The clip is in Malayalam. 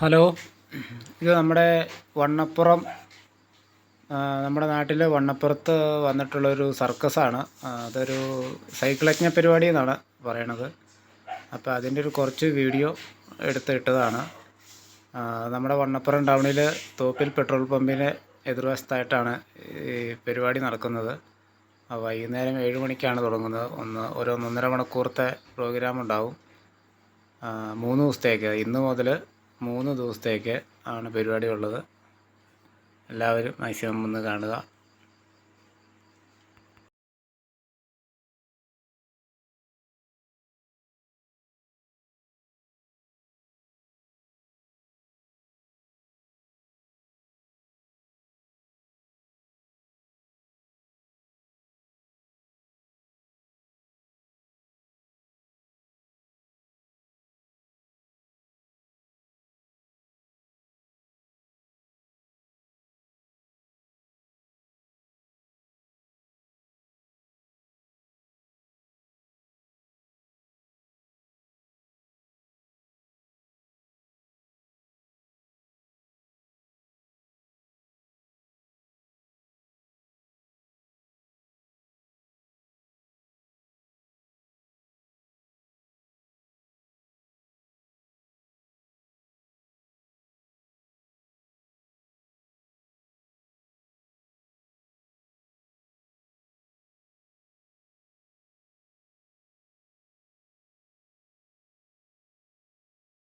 ഹലോ. ഇത് നമ്മുടെ വണ്ണപ്പുറം നമ്മുടെ നാട്ടിലെ വണ്ണപ്പുറത്ത് വന്നിട്ടുള്ളൊരു സർക്കസാണ്. അതൊരു സൈക്കിൾ യജ്ഞ പരിപാടി എന്നാണ് പറയണത്. അപ്പോൾ അതിന്റെ ഒരു കുറച്ച് വീഡിയോ എടുത്തിട്ടതാണ്. നമ്മുടെ വണ്ണപ്പുറം ടൗണിൽ തോപ്പിൽ പെട്രോൾ പമ്പിന് എതിർവശത്തായിട്ടാണ് ഈ പരിപാടി നടക്കുന്നത്. വൈകുന്നേരം ഏഴ് മണിക്കാണ് തുടങ്ങുന്നത്. ഒന്ന് ഒരു ഒന്നൊന്നര മണിക്കൂറത്തെ പ്രോഗ്രാം ഉണ്ടാവും. മൂന്ന് ദിവസത്തേക്ക്. ഇന്ന് മുതൽ മൂന്ന് ദിവസത്തേക്ക് ആണ് പരിപാടി ഉള്ളത്. എല്ലാവരും മാക്സിമം ഒന്ന് കാണുക.